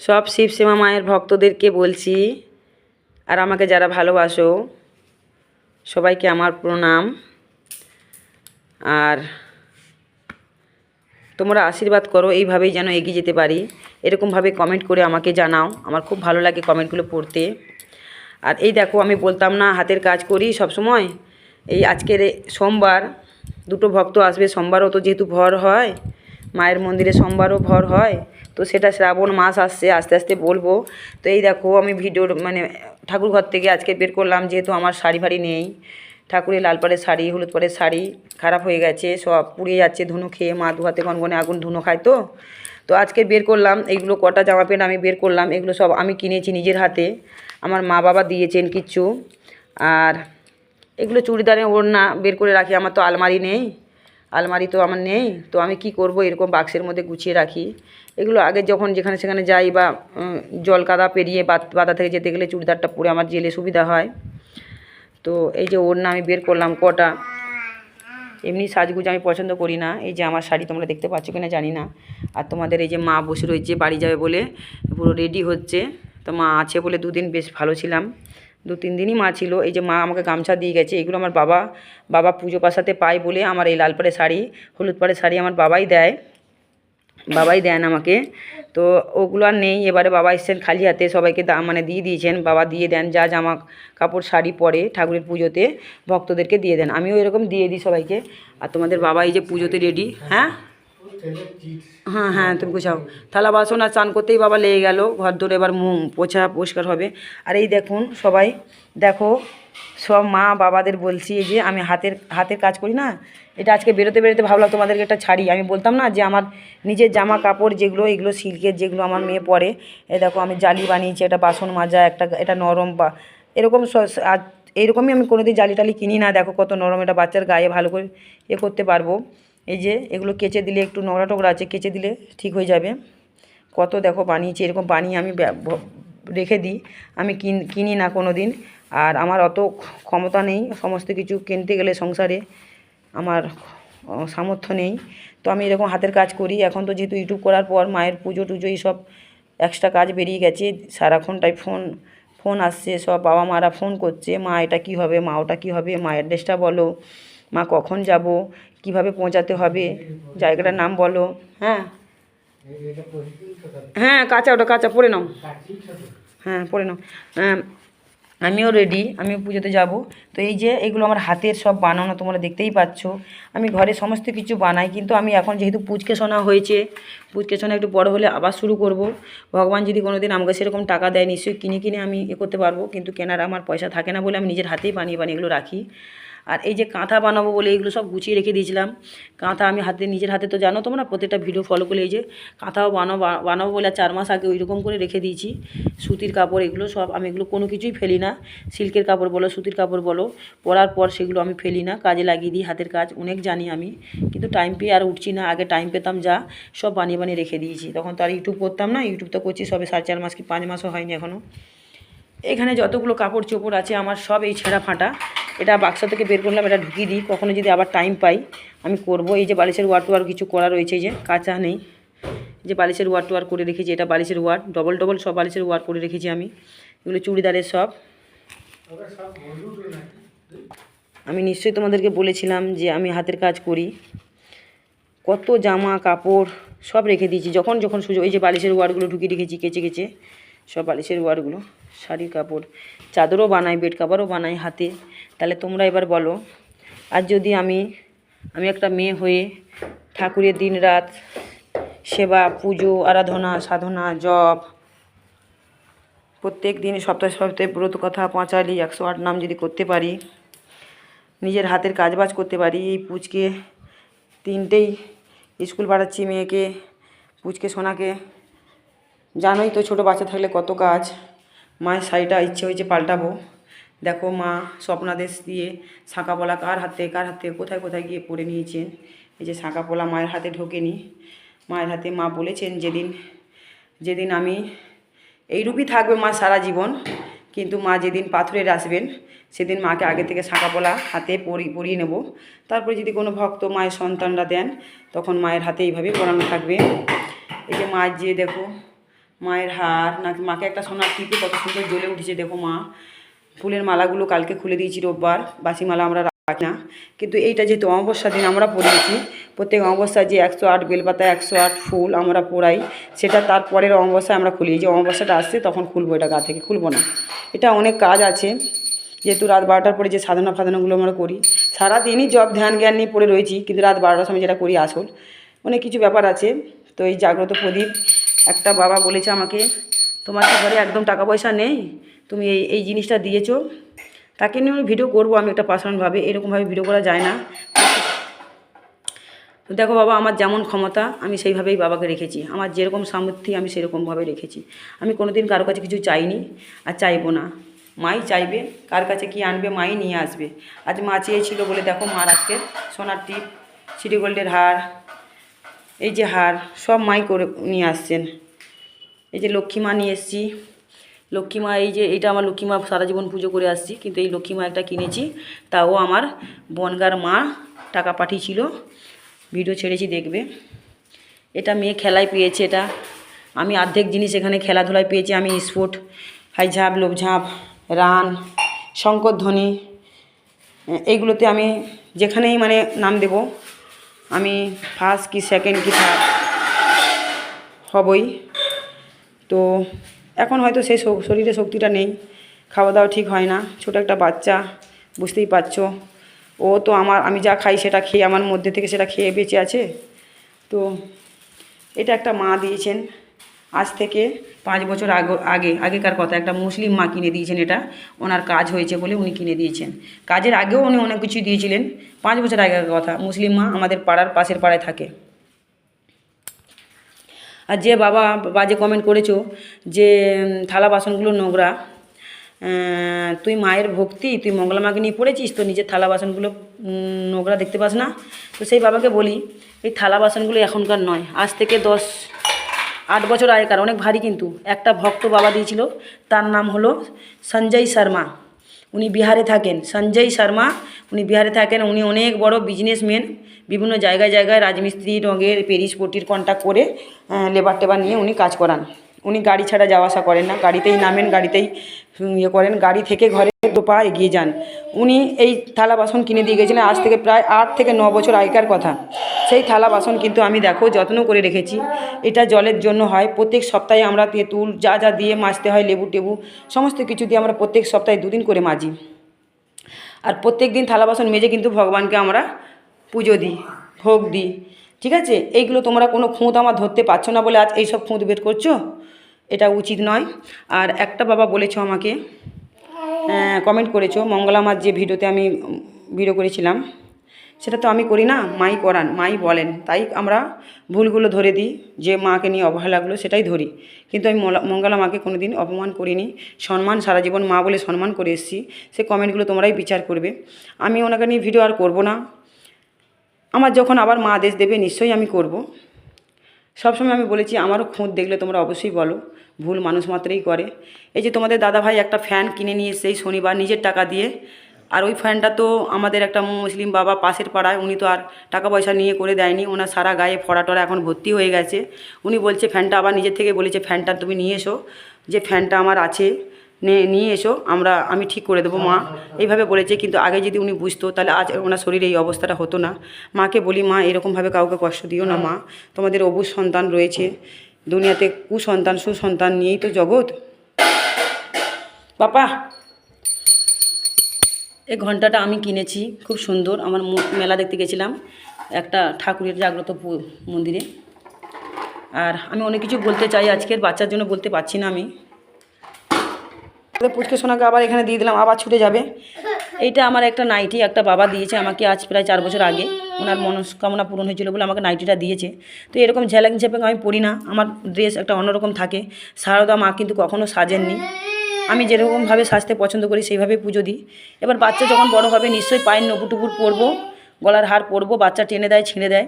সব শিবসীমা মায়ের ভক্তদেরকে বলছি, আর আমাকে যারা ভালোবাসো, সবাইকে আমার প্রণাম। আর তোমরা আশীর্বাদ করো, এইভাবেই যেন এগিয়ে যেতে পারি। এরকমভাবে কমেন্ট করে আমাকে জানাও। আমার খুব ভালো লাগে কমেন্টগুলো পড়তে। আর এই দেখো, আমি বলতাম না, হাতের কাজ করি সব সময় এই আজকের সোমবার, দুটো ভক্ত আসবে, সোমবারও তো যেহেতু ভর হয়, মায়ের মন্দিরে সোমবারও ভর হয়। তো সেটা শ্রাবণ মাস আসছে, আস্তে আস্তে বলব। তো এই দেখো, আমি ভিডিওর মানে ঠাকুর ঘর থেকে আজকে বের করলাম, যেহেতু আমার শাড়ি ফাড়ি নেই। ঠাকুরের লাল পাড়ের শাড়ি, হলুদ পাড়ের শাড়ি খারাপ হয়ে গেছে, সব পুড়িয়ে যাচ্ছে ধুনো খেয়ে, মা হাতে গনগনে আগুন ধুনো খায় তো। তো আজকে বের করলাম, এইগুলো কটা জামা প্যান্ট আমি বের করলাম, এগুলো সব আমি কিনেছি নিজের হাতে। আমার মা বাবা দিয়েছেন কিচ্ছু। আর এগুলো চুড়িদারে ওড়না বের করে রাখি, আমার তো আলমারি নেই। আলমারি তো আমার নেই, তো আমি কি করব? এরকম বাক্সের মধ্যে গুছিয়ে রাখি। এগুলো আগে যখন যেখানে সেখানে যাই বা জল কাদা পেরিয়ে বাধা থেকে যেতে গেলে চুড়িদারটা পরে আমার জেলে সুবিধা হয়। তো এই যে ওড়না আমি বের করলাম কটা। এমনি সাজগুজ আমি পছন্দ করি না। এই যে আমার শাড়ি তোমরা দেখতে পাচ্ছ কিনা জানি না। আর তোমাদের এই যে মা বসে রয়েছে, বাড়ি যাবে বলে, পুরো রেডি হচ্ছে। তো মা আছে বলে দুদিন বেশ ভালো ছিলাম। দু তিন দিনই মা ছিল, এই যে মা আমাকে গামছা দিয়ে গেছে, এগুলো আমার বাবা বাবা পুজো পাশাতে পায় বলে আমার এই লাল পাড়ের শাড়ি হলুদ পাড়ের শাড়ি আমার বাবাই দেয়, বাবাই দেন আমাকে, তো ওগুলো আর নেই, এবারে বাবা এসছেন খালি হাতে, সবাইকে দা মানে দিয়ে দিয়েছেন, বাবা দিয়ে দেন যা জামা কাপড়, শাড়ি পরে ঠাকুরের পুজোতে ভক্তদেরকে দিয়ে দেন, আমিও এরকম দিয়ে দিই সবাইকে, আর তোমাদের বাবা এই যে পুজোতে রেডি হ্যাঁ? হ্যাঁ হ্যাঁ তুমি গুছাও। থালা, বাসন আর চান করতেই বাবা লেগে গেল। ঘর ধরে এবার পোছা পরিষ্কার হবে। আর এই দেখুন সবাই, দেখো, সব মা বাবাদের বলছি যে আমি হাতের হাতের কাজ করি না, এটা আজকে বেরোতে বেরোতে ভাবলাম তোমাদেরকে একটা ছাড়ি। আমি বলতাম না যে আমার নিজের জামা কাপড় যেগুলো, এগুলো সিল্কের যেগুলো আমার মেয়ে পরে, এ দেখো আমি জালি বানিয়েছি এটা বাসন মাজা, একটা, এটা নরম বা, এরকম এইরকমই আমি কোনোদিন জালি টালি কিনি না। দেখো কত নরম এটা বাচ্চার গায়ে ভালো করে এ করতে পারব। এই যে এগুলো কেচে দিলে একটু নোংরা টোংরা আছে, কেচে দিলে ঠিক হয়ে যাবে। কত দেখো বানিয়েছি, এরকম বানিয়ে আমি রেখে দিই। আমি কিন না কোনো দিন আর আমার অত ক্ষমতা নেই, সমস্ত কিছু কিনতে গেলে সংসারে আমার সামর্থ্য নেই। তো আমি এরকম হাতের কাজ করি। এখন তো যেহেতু ইউটিউব করার পর মায়ের পুজো টুজো এইসব এক্সট্রা কাজ বেরিয়ে গেছে। সারাক্ষণটাই ফোন ফোন আসছে, সব বাবা মারা ফোন করছে, মা, এটা কী হবে? মা, ওটা কী হবে? মা অ্যাড্রেসটা বলো। মা, কখন যাব? কীভাবে পৌঁছাতে হবে? জায়গাটার নাম বলো। হ্যাঁ। হ্যাঁ কাঁচা ওটা, কাঁচা, পরে নাও। হ্যাঁ পরে নাও। আমিও রেডি আমিও পুজোতে যাব। তো এই যে এগুলো আমার হাতের সব বানানো, তোমরা দেখতেই পাচ্ছ। আমি ঘরে সমস্ত কিছু বানাই, কিন্তু আমি এখন যেহেতু পুচকে শোনা হয়েছে, পুচকে শোনা একটু বড় হলে আবার শুরু করব। ভগবান যদি কোনো দিন আমাকে সেরকম টাকা দেয়, নিশ্চয়ই কিনে কিনে আমি এ করতে পারব। কিন্তু কেনার আমার পয়সা থাকে না বলে আমি নিজের হাতেই বানিয়ে বানিয়ে এগুলো রাখি। আর এই যে কাঁথা বানাবো বলে এগুলো সব গুছিয়ে রেখে দিয়েছিলাম। কাঁথা আমি হাতে, নিজের হাতে তো জানো তোমরা, প্রত্যেকটা ভিডিও ফলো করে এই যে কাঁথাও বানাবো বানাবো বলে চার মাস আগে ওই রকম করে রেখে দিয়েছি। সুতির কাপড় এগুলো সব আমি এগুলো কোনো কিছুই ফেলি না। সিল্কের কাপড় বলো, সুতির কাপড় বলো, পরার পর সেগুলো আমি ফেলি না। কাজে লাগিয়ে দিই, হাতের কাজ অনেক জানি আমি। কিন্তু টাইম পেয়ে আর উঠছি না। আগে টাইম পেতাম যা, সব বানিয়ে বানিয়ে রেখে দিয়েছি। তখন তো আর ইউটিউব করতাম না ইউটিউব তো করছি সবে সাড়ে চার মাস কি, পাঁচ মাসও হয়নি এখনও এখানে যতগুলো কাপড় চোপড় আছে, আমার সব এই ছেঁড়া ফাঁটা। এটা বাক্স থেকে বের করলাম, এটা ঢুকিয়ে দিই। কখনো যদি আবার টাইম পাই, আমি করব। এই যে বালিশের ওয়ার টুয়ার কিছু করা রয়েছে যে, কাঁচা নেই। যে বালিশের ওয়ার টুয়ার করে রেখেছি, এটা বালিশের ওয়ার ডবল ডবল সব বালিশের ওয়ার করে রেখেছি আমি। এগুলো চুড়িদারের সব। আমি নিশ্চয়ই তোমাদেরকে বলেছিলাম যে আমি হাতের কাজ করি। কত জামা, কাপড় সব রেখে দিয়েছি। যখন যখন সুযোগ এই যে বালিশের ওয়ারগুলো ঢুকিয়ে রেখেছি, কেচে কেচে। সব বালিশের ওয়ারগুলো শাড়ির কাপড়, চাদরও বানাই, বেড কাভারও বানাই হাতে। তাহলে তোমরা এবার বলো আর যদি আমি আমি একটা মেয়ে হয়ে ঠাকুরের দিন রাত সেবা, পুজো, আরাধনা, সাধনা, জপ, প্রত্যেক দিন সপ্তাহে সপ্তাহে ব্রত কথা, পাঁচালি, একশো আট নাম যদি করতে পারি, নিজের হাতের কাজবাজ করতে পারি, এই পুচকে তিনটেই স্কুল পাঠাচ্ছি মেয়েকে, পুচকে সোনাকে জানোই তো ছোটো বাচ্চা থাকলে কত কাজ। মায়ের শাড়িটা ইচ্ছে হয়েছে পাল্টাবো। দেখো মা স্বপ্নাদেশ দিয়ে শাঁকা পলা কার হাতে কার হাতে, কোথায় কোথায় গিয়ে পড়ে নিয়েছেন এই যে শাঁকা পলা মায়ের হাতে ঢোকেনি। মায়ের হাতে মা বলেছেন যেদিন যেদিন আমি এইরূপই থাকবে মা সারা জীবন। কিন্তু মা যেদিন পাথরের আসবেন, সেদিন মাকে আগে থেকে শাঁকাপলা হাতে পরি, পরিয়ে নেব। তারপরে যদি কোনো ভক্ত মায়ের সন্তানরা দেন, তখন মায়ের হাতে এইভাবে পরানো থাকবে। এই যে মায়ের যে দেখো মায়ের হার, নাকি মাকে একটা সোনার টিপে কত সুন্দর জ্বলে উঠেছে দেখো মা। ফুলের মালাগুলো কালকে খুলে দিয়েছি রোববার বাসি মালা আমরা রাখি না। কিন্তু এইটা যেহেতু অমাবস্যা দিন আমরা পড়িয়েছি, প্রত্যেক অমাবস্যায় যে একশো আট বেলপাতা, একশো আট ফুল আমরা পড়াই, সেটা তারপরের অমাবস্যায় আমরা খুলি। যে অমাবস্যাটা আসছে, তখন খুলবো এটা, গা থেকে খুলবো না। এটা অনেক কাজ আছে, যেহেতু রাত বারোটার পরে যে সাধনা ফাধনাগুলো আমরা করি। সারাদিনই জব ধ্যান, জ্ঞান নিয়ে পড়ে রয়েছি, কিন্তু রাত বারোটার সময় যেটা করি, আসল। অনেক কিছু ব্যাপার আছে। তো এই জাগ্রত প্রদীপ একটা বাবা বলেছে আমাকে, তোমার কি ঘরে একদম টাকা পয়সা নেই? তুমি এই এই জিনিসটা দিয়েছ। তাকে নিয়ে আমি ভিডিও করব, আমি একটা পার্সোনালভাবে এরকমভাবে ভিডিও করা যায় না। তো দেখো বাবা, আমার যেমন ক্ষমতা, আমি সেইভাবেই বাবাকে রেখেছি। আমার যেরকম সামর্থ্য আমি সেরকমভাবে রেখেছি। আমি কোনোদিন কারও কাছে কিছু চাইনি আর চাইব না। মাই চাইবে, কার কাছে কি আনবে মাই নিয়ে আসবে। আজ মা চেয়েছিল বলে দেখো মার আজকে সোনার টিপ সিটি গোল্ডের হার এই যে হার, সব মাই করে নিয়ে আসছেন। এই যে লক্ষ্মী মা নিয়ে এসেছি। লক্ষ্মী মা, এই যে এটা আমার লক্ষ্মী মা সারা জীবন পুজো করে আসছি, কিন্তু এই লক্ষ্মী মা একটা কিনেছি, তাও আমার বনগার মা টাকা পাঠিয়েছিল। ভিডিও ছেড়েছি, দেখবে। এটা মেয়ে খেলায় পেয়েছে এটা। আমি অর্ধেক জিনিস এখানে খেলাধুলায় পেয়েছি, আমি স্পোর্ট, হাই ঝাঁপ, লোভ ঝাঁপ, রান শঙ্করধ্বনি এইগুলোতে আমি যেখানেই মানে নাম দেব আমি ফার্স্ট কি সেকেন্ড কি থার্ড হবই। তো এখন হয়তো সেই শরীরে শক্তিটা নেই খাওয়া দাওয়া ঠিক হয় না, ছোট একটা বাচ্চা, বুঝতেই পারছ। ও তো আমার আমি যা খাই সেটা খেয়ে, আমার মধ্যে থেকে সেটা খেয়ে বেঁচে আছে। তো এটা একটা মা দিয়েছেন। আজ থেকে পাঁচ বছর আগে আগে, আগেকার কথা। একটা মুসলিম মা কিনে দিয়েছেন এটা। ওনার কাজ হয়েছে বলে উনি কিনে দিয়েছেন। কাজের আগেও উনি অনেক কিছু দিয়েছিলেন। পাঁচ বছর আগেকার কথা। মুসলিম মা আমাদের পাড়ার পাশের পাড়ায় থাকে। আর যে বাবা বাজে কমেন্ট করেছ যে থালা বাসনগুলো নোংরা তুই মায়ের ভক্তি, তুই মঙ্গলা মাকে নিয়ে পড়েছিস, তো নিজের থালা বাসনগুলো নোংরা দেখতে পাস না? তো সেই বাবাকে বলি, এই থালা বাসনগুলো এখনকার নয়। আজ থেকে দশ আট বছর আগেকার, অনেক ভারী কিন্তু। একটা ভক্ত বাবা দিয়েছিল, তার নাম হলো সঞ্জয় শর্মা। উনি বিহারে থাকেন। সঞ্জয় শর্মা, উনি বিহারে থাকেন। উনি অনেক বড় বিজনেসম্যান বিভিন্ন জায়গায় জায়গায় রাজমিস্ত্রি, রঙের পেরিস পটির কন্ট্যাক্ট করে লেবার টেবার নিয়ে উনি কাজ করান। উনি গাড়ি ছাড়া যাওয়া আসা করেন না। গাড়িতেই নামেন, গাড়িতেই ইয়ে করেন, গাড়ি থেকে ঘরে দু পা এগিয়ে যান। উনি এই থালা বাসন কিনে দিয়ে গেছিলেন আজ থেকে প্রায় আট থেকে ন বছর আগেকার কথা। সেই থালা বাসন কিন্তু আমি দেখো যত্ন করে রেখেছি। এটা জলের জন্য হয়। প্রত্যেক সপ্তাহে আমরা তেঁতুল যা যা দিয়ে মাজতে হয়, লেবু টেবু, সমস্ত কিছু দিয়ে আমরা প্রত্যেক সপ্তাহে দুদিন করে মাজি। আর প্রত্যেক দিন থালা বাসন মেজে কিন্তু ভগবানকে আমরা পুজো দিই, ভোগ দিই। ঠিক আছে? এইগুলো তোমরা কোনো খুঁত আমার ধরতে পারছ না বলে আজ এইসব খুঁত বের করছ? এটা উচিত নয়। আর একটা বাবা বলেছ আমাকে কমেন্ট করেছ মঙ্গলামার যে ভিডিওতে আমি ভিডিও করেছিলাম, সেটা তো আমি করি না, মাই করান, মাই বলেন। তাই আমরা ভুলগুলো ধরে দিই, যে মাকে নিয়ে অবহেলাগুলো সেটাই ধরি। কিন্তু আমি মঙ্গলা মাকে কোনো দিন অপমান করিনি। সম্মান, সারা জীবন মা বলে সম্মান করে এসেছি। সে কমেন্টগুলো তোমরাই বিচার করবে। আমি ওনাকে নিয়ে ভিডিও আর করব না। আমার যখন আবার মা আদেশ দেবে, নিশ্চয়ই আমি করব। সবসময় আমি বলেছি, আমারও খুঁত দেখলে তোমরা অবশ্যই বলো। ভুল মানুষ মাত্রেই করে। এই যে তোমাদের দাদা ভাই একটা ফ্যান কিনে নিয়ে এসে শনিবার নিজের টাকা দিয়ে। আর ওই ফ্যানটা তো আমাদের একটা মুসলিম বাবা পাশের পাড়ায়, উনি তো আর টাকা পয়সা নিয়ে করে দেয়নি। ওনার সারা গায়ে ফড়া টড়া এখন ভর্তি হয়ে গেছে। উনি বলছে, ফ্যানটা আবার নিজের থেকে বলেছে, ফ্যানটা তুমি নিয়ে এসো। যে ফ্যানটা আমার আছে নিয়ে এসো, আমরা, আমি ঠিক করে দেবো, মা এইভাবে বলেছে, কিন্তু আগে যদি উনি বুঝতো, তাহলে আজ ওনার শরীরে এই অবস্থাটা হতো না। মাকে বলি, মা, এরকমভাবে কাউকে কষ্ট দিও না, মা। তোমাদের অবুজ সন্তান রয়েছে, দুনিয়াতে কুসন্তান, সুসন্তান নিয়েই তো জগৎ। বাপা এই ঘন্টাটা আমি কিনেছি, খুব সুন্দর, আমার মেলা দেখতে গেছিলাম, একটা ঠাকুরের জাগ্রত মন্দিরে। আর আমি অনেক কিছু বলতে চাই, আজকের বাচ্চার জন্য বলতে পারছি না আমি। পুচকে সোনাকে আবার এখানে দিয়ে দিলাম, আবার ছুটে যাবে। এইটা আমার একটা নাইটি, একটা বাবা দিয়েছে আমাকে আজ প্রায় চার বছর আগে। ওনার মনস্কামনা পূরণ হয়েছিল বলে আমাকে নাইটিটা দিয়েছে। তো এরকম ঝেলেং ঝেপেং আমি পরি না, আমার ড্রেস একটা অন্যরকম থাকে। সারদা মা কিন্তু কখনো সাজেননি। আমি যেরকমভাবে সাজতে পছন্দ করি সেইভাবে পুজো দিই। এবার বাচ্চা যখন বড় হবে, নিশ্চয়ই পায়ের নপুর টুপুর পরবো, গলার হার পরবো, বাচ্চা টেনে দেয়, ছিঁড়ে দেয়।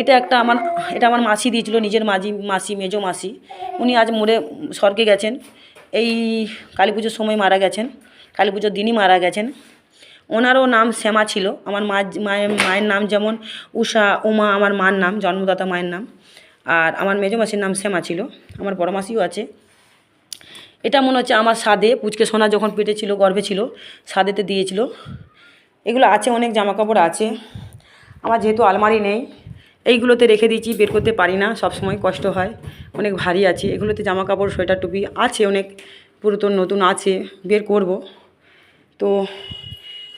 এটা একটা আমার, এটা আমার মাসি দিয়েছিল, নিজের মাঝি, মাসি, মেজো মাসি। উনি আজ মরে স্বর্গে গেছেন। এই কালী পুজোর সময় মারা গেছেন, কালী পুজোর দিনই মারা গেছেন। ওনারও নাম শ্যামা ছিল, আমার মা মায়ের মায়ের নাম যেমন উষা, উমা, আমার মার নাম, জন্মদাতা মায়ের নাম। আর আমার মেজো মাসির নাম শ্যামা ছিল, আমার বড় মাসিও আছে। এটা মনে হচ্ছে আমার স্বাদে পুচকে সোনা যখন পেটে ছিল, গর্ভে ছিল স্বাদেতে দিয়েছিল। এগুলো আছে, অনেক জামা কাপড় আছে। আমার যেহেতু আলমারি নেই এইগুলোতে রেখে দিয়েছি, বের করতে পারি না সব সময় কষ্ট হয়। অনেক ভারী আছে, এগুলোতে জামা কাপড় সোয়েটার, টুপি আছে, অনেক পুরাতন, নতুন আছে, বের করব। তো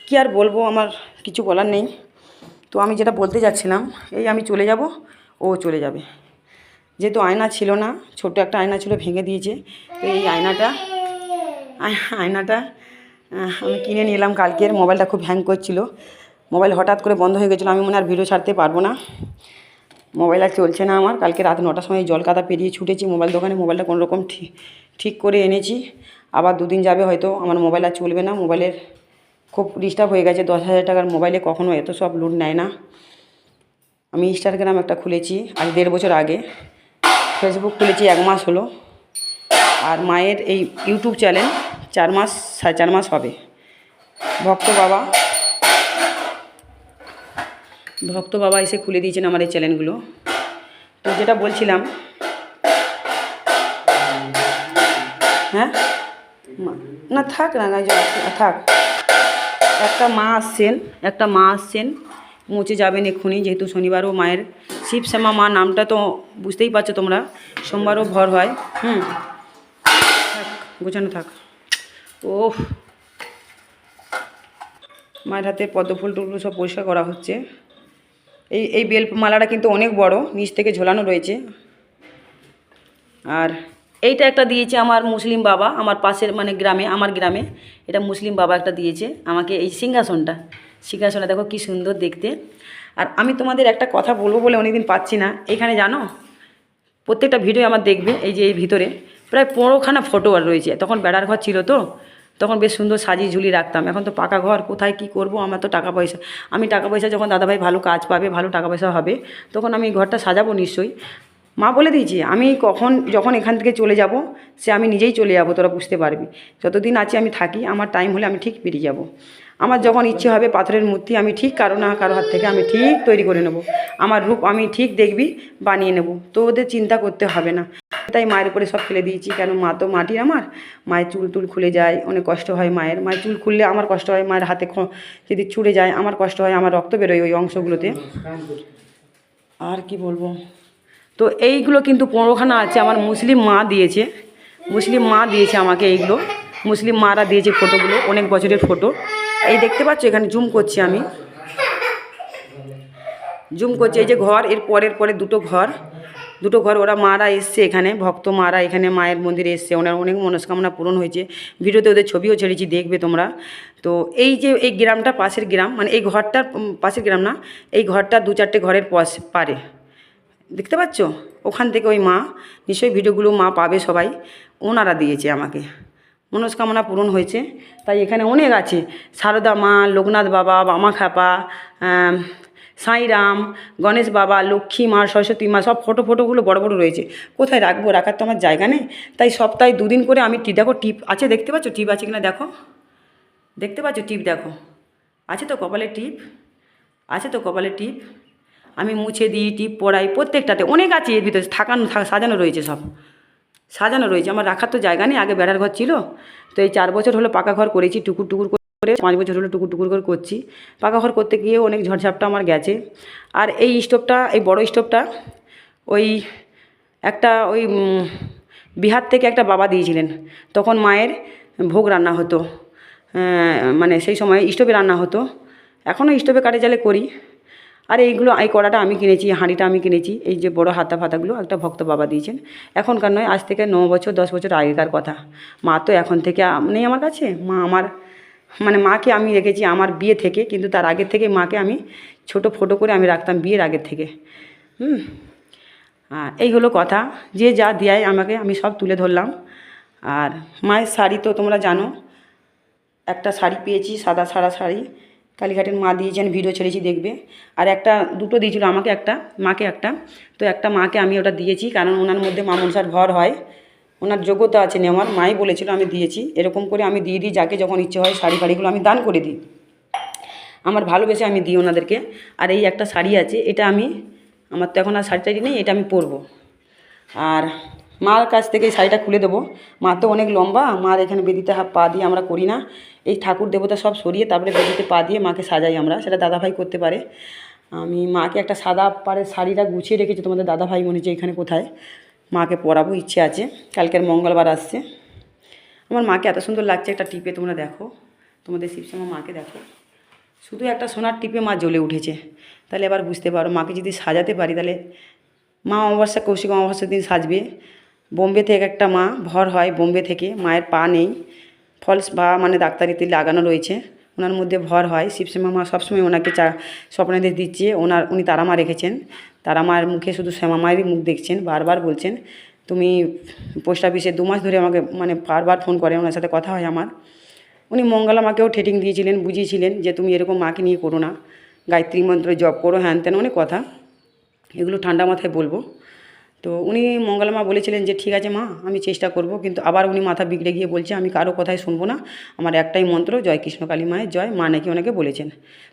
কি আর বলব, আমার কিছু বলার নেই। তো আমি যেটা বলতে যাচ্ছিলাম, এই আমি চলে যাব, ও চলে যাবে। যেহেতু আয়না ছিল না ছোট একটা আয়না ছিল, ভেঙে দিয়েছে, তো এই আয়নাটা আয়নাটা আমি কিনে নিলাম কালকের, মোবাইলটা খুব হ্যাং করছিল। মোবাইল হঠাৎ করে বন্ধ হয়ে গেছিল, আমি মনে আর ভিডিও ছাড়তে পারব না। মোবাইল আর চলছে না আমার, কালকে রাত নটার সময় জল কাদা পেরিয়ে ছুটেছি মোবাইল দোকানে, মোবাইলটা কোনো রকম ঠিক ঠিক করে এনেছি। আবার দুদিন যাবে হয়তো, আমার মোবাইল আর চলবে না, মোবাইলের খুব ডিস্টার্ব হয়ে গেছে, দশ হাজার টাকার মোবাইলে কখনো এত সব লোড নেয় না। আমি ইনস্টাগ্রাম একটা খুলেছি, আজ দেড় বছর আগে। ফেসবুক খুলেছি, এক মাস হলো। আর মায়ের এই ইউটিউব চ্যানেল চার মাস, সাড়ে চার মাস হবে। ভক্ত বাবা ভক্ত বাবা এসে খুলে দিয়েছেন আমার এই চ্যানেলগুলো। তো যেটা বলছিলাম হ্যাঁ? না, থাক না থাক একটা মা আসছেন, একটা মা আসছেন মুছে যাবেন এক্ষুনি, যেহেতু শনিবারও মায়ের শিবশ্যামা মা, নামটা তো বুঝতেই পারছ তোমরা, সোমবারও ভর হয়, হুম? থাক, গোছানো থাক। ওহ মায়ের হাতে পদ্মফুল টুলগুলো সব পরিষ্কার করা হচ্ছে। এই এই বেল মালাটা কিন্তু অনেক বড়, নিচ থেকে ঝোলানো রয়েছে। আর এইটা একটা দিয়েছে আমার মুসলিম বাবা, আমার পাশের মানে গ্রামে, আমার গ্রামে। এটা মুসলিম বাবা একটা দিয়েছে আমাকে এই সিংহাসনটা। সিংহাসনটা দেখো কি সুন্দর দেখতে। আর আমি তোমাদের একটা কথা বলব বলে অনেকদিন পাচ্ছি না। এখানে জানো, প্রত্যেকটা ভিডিও আমার দেখবে, এই যে এই ভিতরে। প্রায় পনেরোখানা ফটো আর রয়েছে। তখন বেড়ার ঘর ছিল তো। তখন বেশ সুন্দর সাজিয়ে ঝুলিয়ে রাখতাম। এখন তো পাকা ঘর, কোথায় কি করব? আমার তো টাকা পয়সা। আমি টাকা পয়সা যখন দাদাভাই ভালো কাজ পাবে, ভালো টাকা পয়সা হবে, তখন আমি ঘরটা সাজাবো নিশ্চয়ই। মা বলে দিয়েছি, আমি কখন, যখন এখান থেকে চলে যাব, সে আমি নিজেই চলে যাব, তোরা বুঝতে পারবি। যতদিন আছি আমি থাকি, আমার টাইম হলে আমি ঠিক বেরিয়ে যাব। আমার যখন ইচ্ছে হবে পাথরের মূর্তি, আমি ঠিক কারও না কারও হাত থেকে আমি ঠিক তৈরি করে নেব। আমার রূপ আমি ঠিক দেখবি, বানিয়ে নেব। তো ওদের চিন্তা করতে হবে না। তাই মায়ের উপরে সব ফেলে দিয়েছি। কেন? মা তো মাটি আমার। মায়ের চুল টুল খুলে যায়, অনেক কষ্ট হয় মায়ের। মায়ের চুল খুললে আমার কষ্ট হয় মায়ের হাতে যদি ছুড়ে যায়, আমার কষ্ট হয়, আমার রক্ত বেরোয় ওই অংশগুলোতে। আর কি বলব? তো এইগুলো কিন্তু পনেরোখানা আছে। আমার মুসলিম মা দিয়েছে। মুসলিম মা দিয়েছে আমাকে এইগুলো। মুসলিম মারা দিয়েছে ফটোগুলো, অনেক বছরের ফটো। এই দেখতে পাচ্ছ, এখানে জুম করছি আমি। জুম করছি, এই যে ঘর, এর পরের পরে দুটো ঘর। দুটো ঘর, ওরা মারা এসছে এখানে, ভক্ত মারা এখানে, মায়ের মন্দিরে এসছে। ওনার অনেক মনস্কামনা পূরণ হয়েছে। ভিডিওতে ওদের ছবিও ছেড়েছি, দেখবে তোমরা। তো এই যে এই গ্রামটা পাশের গ্রাম মানে এই ঘরটার পাশের গ্রাম না, এই ঘরটা দু চারটে ঘরের পারে। দেখতে পাচ্ছ? ওখান থেকে ওই মা, নিশ্চয়ই ভিডিওগুলো মা পাবে সবাই। ওনারা দিয়েছে আমাকে। মনস্কামনা পূরণ হয়েছে। তাই এখানে অনেক আছে। সারদা মা, লোকনাথ বাবা, বামা খাপা সাঁইরাম, গণেশ বাবা, লক্ষ্মী মা, সরস্বতী মা, সব ফটো ফটোগুলো বড় বড় রয়েছে। কোথায় রাখব? রাখার তো আমার জায়গা নেই। তাই সপ্তাহে দুদিন করে আমি টি, দেখো টিপ আছে, দেখতে পাচ্ছ? টিপ আছে কিনা দেখো? দেখতে পাচ্ছ? টিপ দেখো। আছে তো কপালে টিপ? আছে তো কপালে টিপ? আমি মুছে দিই, টিপ পড়াই, প্রত্যেকটাতে অনেক আছে এর ভিতরে। থাকানো সাজানো রয়েছে সব। সাজানো রয়েছে। আমার রাখার তো জায়গা নেই, আগে বেড়ার ঘর ছিল। তো এই চার বছর হলো পাকা ঘর করেছি, টুকুর টুকুর করে পাঁচ বছর হলো টুকুর টুকুর করে করছি। পাকা ঘর করতে গিয়ে অনেক ঝড়ঝাপটা আমার গেছে। আর এই স্টোভটা, এই বড় স্টোভটা, ওই একটা ওই বিহার থেকে একটা বাবা দিয়েছিলেন। তখন মায়ের ভোগ রান্না হতো। মানে সেই সময় স্টোভে রান্না হতো। এখনও স্টোভে কাঠে জালে করি। আর এইগুলো এই কড়াটা আমি কিনেছি হাঁড়িটা আমি কিনেছি, এই যে বড় হাতা ফাতাগুলো একটা ভক্ত বাবা দিয়েছেন। এখনকার নয়, আজ থেকে ন বছর, দশ বছর আগেকার কথা। মা তো এখন থেকে নেই আমার কাছে, মা আমার মানে মাকে আমি রেখেছি আমার বিয়ে থেকে, কিন্তু তার আগের থেকে মাকে আমি ছোট ফটো করে আমি রাখতাম বিয়ের আগের থেকে। হুম। এই হলো কথা, যে যা দেয় আমাকে, আমি সব তুলে ধরলাম। আর মায়ের শাড়ি তো তোমরা জানো, একটা শাড়ি পেয়েছি, সাদা সাদা শাড়ি। কালীঘাটের মা দিয়েছেন ভিডিও ছেড়েছি, দেখবে। আর একটা, দুটো দিয়েছিল আমাকে একটা, মাকে একটা। তো একটা মাকে আমি ওটা দিয়েছি, কারণ ওনার মধ্যে মা মনসার ভর হয়। ওনার যোগ্যতা আছে, নেওয়ার মাই বলেছিল, আমি দিয়েছি। এরকম করে আমি দিয়ে দিই, যাকে যখন ইচ্ছে হয় শাড়ি ফাড়িগুলো আমি দান করে দিই। আমার ভালোবেসে আমি দিই ওনাদেরকে। আর এই একটা শাড়ি আছে, এটা আমি, আমার তো এখন আর শাড়ি টাড়ি নেই, এটা আমি পরবো। আর মার কাছ থেকে এই শাড়িটা খুলে দেবো। মা তো অনেক লম্বা, মার এখানে বেদিতে পা দিয়ে আমরা করি না। এই ঠাকুর দেবতা সব সরিয়ে তারপরে বেদিতে পা দিয়ে মাকে সাজাই আমরা, সেটা দাদাভাই করতে পারে। আমি মাকে একটা সাদা পাড়ের শাড়িটা গুছিয়ে রেখেছি তোমাদের দাদাভাই মনে হচ্ছে এখানে কোথায়। মাকে পরাবো, ইচ্ছে আছে। কালকের মঙ্গলবার আসছে। আমার মাকে এত সুন্দর লাগছে একটা টিপে, তোমরা দেখো। তোমাদের শিবশ্যামা মাকে দেখো। শুধু একটা সোনার টিপে মা জ্বলে উঠেছে। তাহলে এবার বুঝতে পারো, মাকে যদি সাজাতে পারি তাহলে মা অমাবস্যা, কৌশিক অমাবস্যার দিন সাজবে। বোম্বে থেকে একটা মা, ভর হয় বোম্বে থেকে। মায়ের পা নেই। ফলস বা মানে ডাক্তারিতে লাগানো রয়েছে। ওনার মধ্যে ভর হয়। শিবশ্যামা মা সবসময় ওনাকে চা স্বপ্নেদের দিচ্ছে। ওনার, উনি তারামা রেখেছেন। তারামার মুখে শুধু শ্যামা মায়েরই মুখ দেখছেন, বারবার বলছেন, তুমি পোস্ট অফিসে দু মাস ধরে আমাকে মানে বারবার ফোন করে, ওনার সাথে কথা হয় আমার। উনি মঙ্গলা মাকেও ঠেটিং দিয়েছিলেন, বুঝিয়েছিলেন যে তুমি এরকম মাকে নিয়ে করো না। গায়ত্রী মন্ত্র জপ করো, হ্যান ত্যান, অনেক কথা। এগুলো ঠান্ডা মাথায় বলব। তো উনি মঙ্গলা মা বলেছিলেন যে, ঠিক আছে মা, আমি চেষ্টা করব। কিন্তু আবার উনি মাথা বিগড়ে গিয়ে বলছে, আমি কারও কথাই শুনব না। আমার একটাই মন্ত্র, জয় কৃষ্ণ কালী মায়ের জয়, মা নাকি ওনাকে বলেছেন।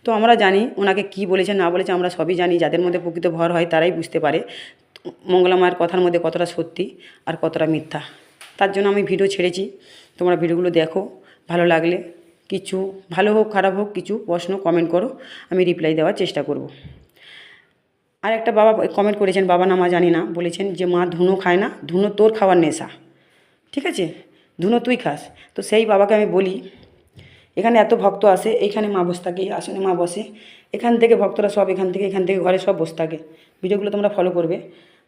তো আমরা জানি ওনাকে কি বলেছেন, না বলেছে আমরা সবই জানি, যাদের মধ্যে প্রকৃত ভর হয় তারাই বুঝতে পারে মঙ্গলা মায়ের কথার মধ্যে কতটা সত্যি আর কতটা মিথ্যা। তার জন্য আমি ভিডিও ছেড়েছি, তোমরা ভিডিওগুলো দেখো, ভালো লাগলে কিছু ভালো হোক, খারাপ হোক, কিছু প্রশ্ন কমেন্ট করো, আমি রিপ্লাই দেওয়ার চেষ্টা করব। আর একটা বাবা কমেন্ট করেছেন, বাবা নামা জানি না। বলেছেন যে, মা ধুনো খায় না, ধুনো তোর খাওয়ার নেশা। ঠিক আছে? ধুনো তুই খাস। তো সেই বাবাকে আমি বলি, এখানে এত ভক্ত আসে, এইখানে মা বসে থাকে, আসনে মা বসে। এখান থেকে ভক্তরা সব এখান থেকে এখান থেকে ঘরে সব বসে থাকে। ভিডিওগুলো তোমরা ফলো করবে।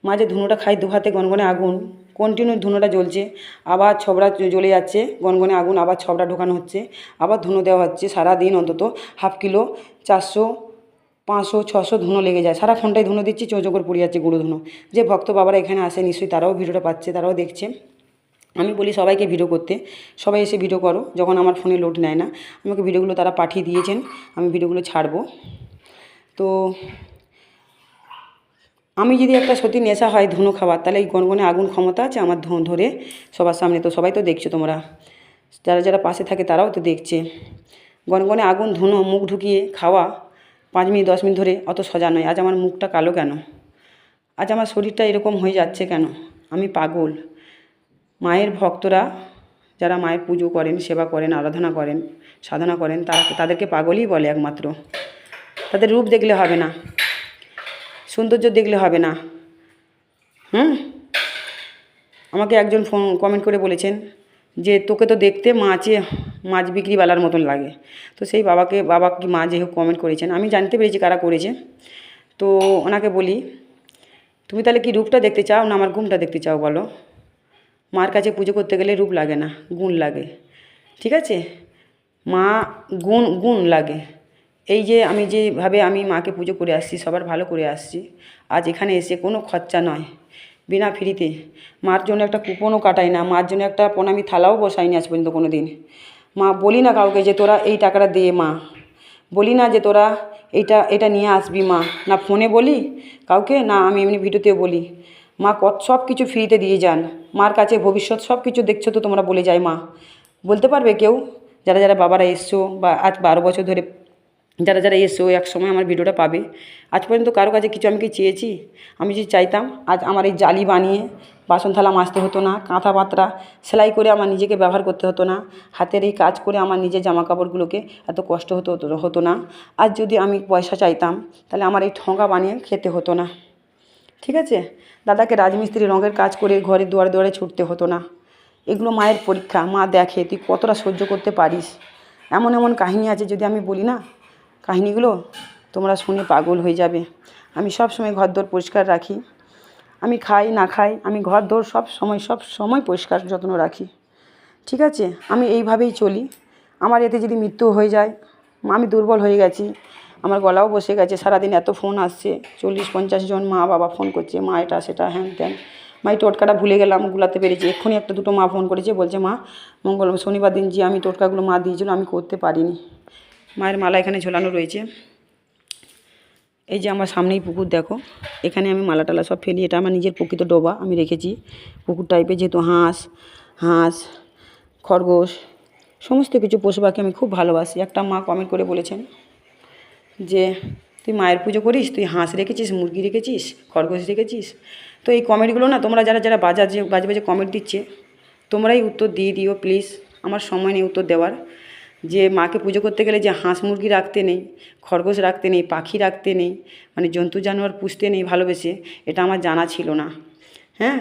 মা যে ধুনোটা খাই দু হাতে গনগনে আগুন কন্টিনিউ ধুনোটা জ্বলছে। আবার ছবড়া জ্বলে যাচ্ছে, গনগনে আগুন, আবার ছবড়া ঢোকানো হচ্ছে, আবার ধুনো দেওয়া হচ্ছে সারা দিন অন্তত। হাফ কিলো, চারশো পাঁচশো, ছশো ধুনো লেগে যায়। সারা সারাক্ষণটাই ধুনো দিচ্ছি চোখ করে পড়ে যাচ্ছে গুঁড়ো ধুনো। যে ভক্ত বাবারা এখানে আসে, নিশ্চয়ই তারাও ভিডিওটা পাচ্ছে, তারাও দেখছে। আমি বলি, সবাইকে ভিডিও করতে। সবাই এসে ভিডিও করো, যখন আমার ফোনে লোড নেয় না। আমাকে ভিডিওগুলো তারা পাঠিয়ে দিয়েছেন, আমি ভিডিওগুলো ছাড়বো। তো আমি যদি একটা সত্যি নেশা হয় ধুনো খাবার তাহলে এই গনগনে আগুন ক্ষমতা আছে আমার ধো, ধরে সবার সামনে। তো সবাই তো দেখছ তোমরা। যারা যারা পাশে থাকে তারাও তো দেখছে। গনগনে আগুন, ধুনো, মুখ ঢুকিয়ে খাওয়া পাঁচ মিনিট, দশ মিনিট ধরে অত সোজা নয়। আজ আমার মুখটা কালো কেন? আজ আমার শরীরটা এরকম হয়ে যাচ্ছে কেন? আমি পাগল। মায়ের ভক্তরা যারা মায়ের পুজো করেন, সেবা করেন, আরাধনা করেন, সাধনা করেন, তারা তাদেরকে পাগলই বলে একমাত্র। তাদের রূপ দেখলে হবে না। সৌন্দর্য দেখলে হবে না। হুম? আমাকে একজন ফোন কমেন্ট করে বলেছেন যে তোকে তো দেখতে মাছে, মাছ বিক্রিওয়ালার মতন লাগে। তো সেই বাবাকে বাবা কি মা যে কমেন্ট করেছেন, আমি জানতে পেরেছি কারা করেছে। তো ওনাকে বলি, তুমি তাহলে কি রূপটা দেখতে চাও না আমার ঘুমটা দেখতে চাও বলো? মার কাছে পুজো করতে গেলে রূপ লাগে না, গুণ লাগে। ঠিক আছে? মা গুণ গুণ লাগে। এই যে আমি যেভাবে আমি মাকে পুজো করে আসছি, সবার ভালো করে আসছি, আজ এখানে এসে কোনো খরচা নয়। বিনা ফ্রিতে। মার জন্য একটা কুপনও কাটাই না, মার জন্য একটা প্রণামী থালাও বসাইনি আজ পর্যন্ত কোনো দিন মা, বলি না কাউকে যে তোরা এই টাকাটা দে, মা। বলি না যে তোরা এইটা এটা নিয়ে আসবি, মা। না ফোনে বলি? কাউকে? না, আমি এমনি ভিডিওতে বলি। মা, কত, সব কিছু ফ্রিতে দিয়ে যান। মার কাছে ভবিষ্যৎ সব কিছু দেখছ তো তোমরা বলে যায় মা। বলতে পারবে কেউ? যারা যারা বাবারা এসছো বা আজ বারো বছর ধরে যারা যারা এসো এক সময় আমার ভিডিওটা পাবে। আজ পর্যন্ত কারও কাছে কিছু আমি কি চেয়েছি? আমি যদি চাইতাম, আজ আমার এই জালি বানিয়ে বাসন থালা মাজতে হতো না, কাঁথা পাতরা সেলাই করে আমার নিজেকে ব্যবহার করতে হতো না, হাতের এই কাজ করে আমার নিজের জামা কাপড়গুলোকে এত কষ্ট হতো, হতো- না। আজ যদি আমি পয়সা চাইতাম, তাহলে আমার এই ঠোঙা বানিয়ে খেতে হতো না। ঠিক আছে? দাদাকে রাজমিস্ত্রি রঙের কাজ করে ঘরে দুয়ারে দুয়ারে ছুটতে হতো না। এগুলো মায়ের পরীক্ষা। মা দেখে, তুই কতটা সহ্য করতে পারিস? এমন এমন কাহিনী আছে যদি আমি বলি না? কাহিনীগুলো তোমরা শুনে পাগল হয়ে যাবে। আমি সব সময় ঘর দোর পরিষ্কার রাখি। আমি খাই, না খাই, আমি ঘর দোর সব সময় সব সময় পরিষ্কার যত্ন রাখি। ঠিক আছে? আমি এইভাবেই চলি। আমার এতে যদি মৃত্যু হয়ে যায়, আমি দুর্বল হয়ে গেছি, আমার গলাও বসে গেছে, সারাদিন এত ফোন আসছে, চল্লিশ, পঞ্চাশ জন মা বাবা ফোন করছে, মা এটা, সেটা, হ্যান ত্যান। মা, এই টোটকাটা ভুলে গেলাম, গুলাতে পেরেছি। এক্ষুনি একটা দুটো মা ফোন করেছে, বলছে, মা, মঙ্গল, শনিবার দিন যে আমি টোটকাগুলো মা দিয়েছিল, আমি করতে পারিনি। মায়ের মালা এখানে ঝোলানো রয়েছে। এই যে আমার সামনেই পুকুর, দেখো। এখানে আমি মালা টালা সব ফেলি। এটা আমার নিজের প্রকৃত ডোবা, আমি রেখেছি। পুকুর টাইপে যেহেতু হাঁস হাঁস, খরগোশ, সমস্ত কিছু পশু পাখি আমি খুব ভালোবাসি। একটা মা কমেন্ট করে বলেছেন যে, তুই মায়ের পুজো করিস? তুই হাঁস রেখেছিস, মুরগি রেখেছিস, খরগোশ রেখেছিস? তো এই কমেন্টগুলো না, তোমরা যারা যারা বাজার যে বাজে বাজে কমেন্ট দিচ্ছে, তোমরাই উত্তর দিয়ে দিও প্লিজ আমার সময় নেই উত্তর দেওয়ার। যে মাকে পুজো করতে গেলে যে হাঁস মুরগি রাখতে নেই, খরগোশ রাখতে নেই, পাখি রাখতে নেই মানে জন্তু জানোয়ার পুষতে নেই ভালোবেসে, এটা আমার জানা ছিল না। হ্যাঁ?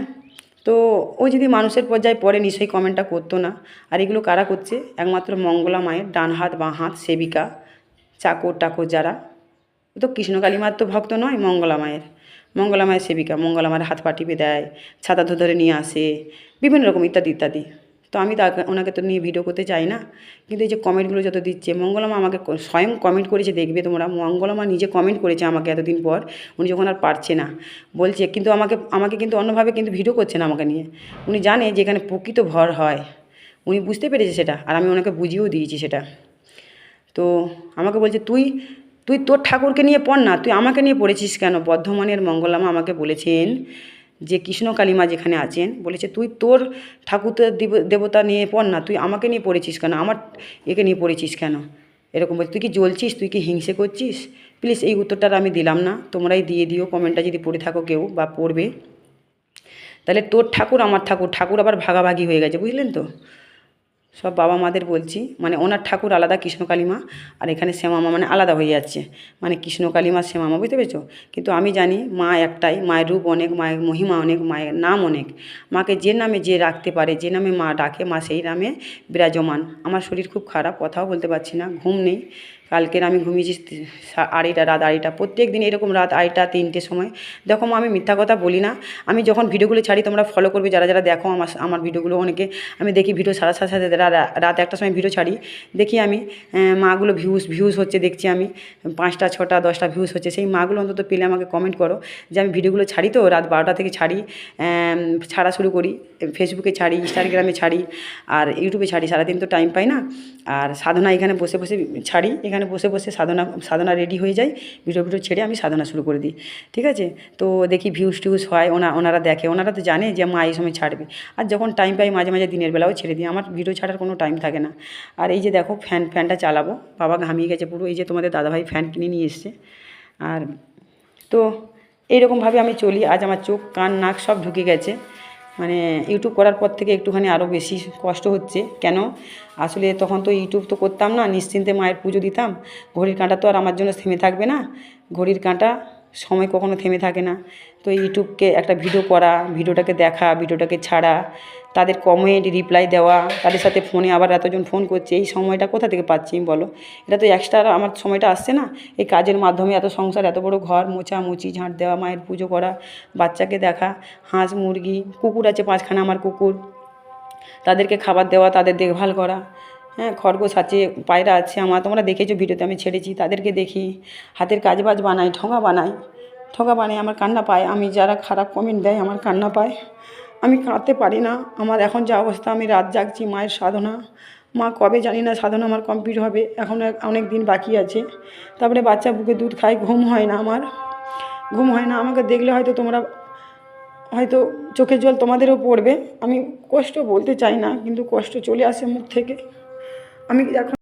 তো ও যদি মানুষের পর্যায়ে পড়ে নিশ্চয়ই কমেন্টটা করতো না। আর এগুলো কারা করছে? একমাত্র মঙ্গলা মায়ের ডান হাত, বাঁ হাত সেবিকা, চাকর টাকর যারা। ও তো কৃষ্ণকালী মার তো ভক্ত নয়, মঙ্গলা মায়ের। মঙ্গলা মায়ের সেবিকা, মঙ্গলা মায়ের হাত পা টিপে দেয়, ছাতা ধরে নিয়ে আসে, বিভিন্ন রকম ইত্যাদি ইত্যাদি। তো আমি তাকে, ওনাকে তো নিয়ে ভিডিও করতে চাই না। কিন্তু এই যে কমেন্টগুলো যত দিচ্ছে মঙ্গলামা আমাকে স্বয়ং কমেন্ট করেছে, দেখবে তোমরা। মঙ্গলামা নিজে কমেন্ট করেছে আমাকে এতদিন পর। উনি যখন আর পারছে না। বলছে, কিন্তু আমাকে আমাকে কিন্তু অন্যভাবে কিন্তু ভিডিও করছে না আমাকে নিয়ে। উনি জানে যে এখানে প্রকৃত ভর হয়। উনি বুঝতে পেরেছে সেটা, আর আমি ওনাকে বুঝিয়েও দিয়েছি সেটা। তো আমাকে বলছে, তুই তুই তোর ঠাকুরকে নিয়ে পড় না, তুই আমাকে নিয়ে পড়েছিস কেন? বর্ধমানের মঙ্গলামা আমাকে বলেছেন যে কৃষ্ণ কালীমা যেখানে আছেন, বলেছে, তুই তোর ঠাকুর দেবতা নিয়ে পড় না, তুই আমাকে নিয়ে পড়েছিস কেন? আমার একে নিয়ে পড়েছিস কেন? এরকম বলছে, তুই কি জ্বলছিস? তুই কি হিংসে করছিস? প্লিজ এই উত্তরটা আমি দিলাম না, তোমরাই দিয়ে দিও, কমেন্টটা যদি পড়ে থাকো কেউ বা পড়বে। তাহলে তোর ঠাকুর আমার ঠাকুর ঠাকুর আবার ভাগাভাগি হয়ে গেছে, বুঝলেন তো? সব বাবা মাদের বলছি মানে ওনার ঠাকুর আলাদা কৃষ্ণ কালীমা, আর এখানে শ্যামামা মানে আলাদা হয়ে যাচ্ছে। মানে কৃষ্ণ কালীমা শ্যামামা বুঝতে পেরেছ? কিন্তু আমি জানি মা একটাই, মায়ের রূপ অনেক, মায়ের মহিমা অনেক, মায়ের নাম অনেক। মাকে যে নামে যে রাখতে পারে, যে নামে মা ডাকে, মা সেই নামে বিরাজমান। আমার শরীর খুব খারাপ, কথাও বলতে পারছি না, ঘুম নেই। কালকের আমি ঘুমিয়েছি আড়াইটা রাত, আড়াইটা, প্রত্যেক দিন এরকম রাত আড়াইটা তিনটের সময়। দেখো আমি মিথ্যা কথা বলি না। আমি যখন ভিডিওগুলো ছাড়ি, তোমরা ফলো করবে, যারা যারা দেখো আমার আমার ভিডিওগুলো অনেকে, আমি দেখি ভিডিও ছাড়ার সাথে সাথে রাত একটা সময় ভিডিও ছাড়ি, দেখি আমি মাগুলো ভিউজ ভিউজ হচ্ছে দেখছি আমি, পাঁচটা, ছটা, দশটা ভিউজ হচ্ছে। সেই মাগুলো অন্তত পেলে আমাকে কমেন্ট করো, যে আমি ভিডিওগুলো ছাড়ি তো, রাত বারোটা থেকে ছাড়ি ছাড়া শুরু করি ফেসবুকে ছাড়ি ইনস্টাগ্রামে ছাড়ি, আর ইউটিউবে ছাড়ি, সারাদিন তো টাইম পাই না। আর সাধনা এখানে বসে বসে ছাড়ি, এখানে বসে বসে সাধনা সাধনা রেডি হয়ে যায়। ভিডিও ভিডিও ছেড়ে আমি সাধনা শুরু করে দিই। ঠিক আছে? তো দেখি ভিউজ টিউজ হয়, ওনা, ওনারা দেখে। ওনারা তো জানে যে মা এই সময় ছাড়বে। আর যখন টাইম পাই মাঝে মাঝে দিনের বেলাও ছেড়ে দিই। আমার ভিডিও ছাড়ার কোনো টাইম থাকে না। আর এই যে দেখো ফ্যান ফ্যানটা চালাবো। বাবা ঘামিয়ে গেছে পুরো। এই যে তোমাদের দাদাভাই ফ্যান কিনে নিয়ে এসছে। আর তো এইরকমভাবে আমি চলি। আজ আমার চোখ, কান, নাক সব ঢুকে গেছে। মানে ইউটিউব করার পর থেকে একটুখানি আরও বেশি কষ্ট হচ্ছে। কেন? আসলে তখন তো ইউটিউব তো করতাম না, নিশ্চিন্তে মায়ের পুজো দিতাম। ঘড়ির কাঁটা তো আর আমার জন্য থেমে থাকবে না। ঘড়ির কাঁটা সময় কখনো থেমে থাকে না। তো ইউটিউবকে একটা ভিডিও করা, ভিডিওটাকে দেখা, ভিডিওটাকে ছাড়া, তাদের কমেন্ট রিপ্লাই দেওয়া, তাদের সাথে ফোনে আবার এতজন ফোন করছে, এই সময়টা কোথা থেকে পাচ্ছি বলো? এটা তো এক্সট্রা আমার সময়টা আসছে না। এই কাজের মাধ্যমে এত সংসার, এত বড় ঘর মোছা মুছি ঝাঁট দেওয়া, মায়ের পুজো করা, বাচ্চাকে দেখা, হাঁস, মুরগি, কুকুর আছে পাঁচখানা আমার কুকুর। তাদেরকে খাবার দেওয়া, তাদের দেখভাল করা। হ্যাঁ খরগোশ আছে, পায়রা আছে, আমার তোমরা দেখেছ ভিডিওতে, আমি ছেড়েছি, তাদেরকে দেখি। হাতের কাজ বাজ বানাই ঠোঙা বানাই ঠোঙা বানাই আমার কান্না পায়, আমি যারা খারাপ কমেন্ট দেয়, আমার কান্না পায়। আমি কাঁদতে পারি না, আমার এখন যা অবস্থা, আমি রাত জাগছি মায়ের সাধনা। মা কবে জানি না সাধনা আমার কমপ্লিট হবে, এখন অনেক দিন বাকি আছে। তারপরে বাচ্চা বুকে দুধ খায়, ঘুম হয় না আমার। ঘুম হয় না, আমাকে দেখলে হয়তো তোমরা, হয়তো চোখের জল তোমাদেরও পড়বে। আমি কষ্ট বলতে চাই না, কিন্তু কষ্ট চলে আসে মুখ থেকে। আমি এখন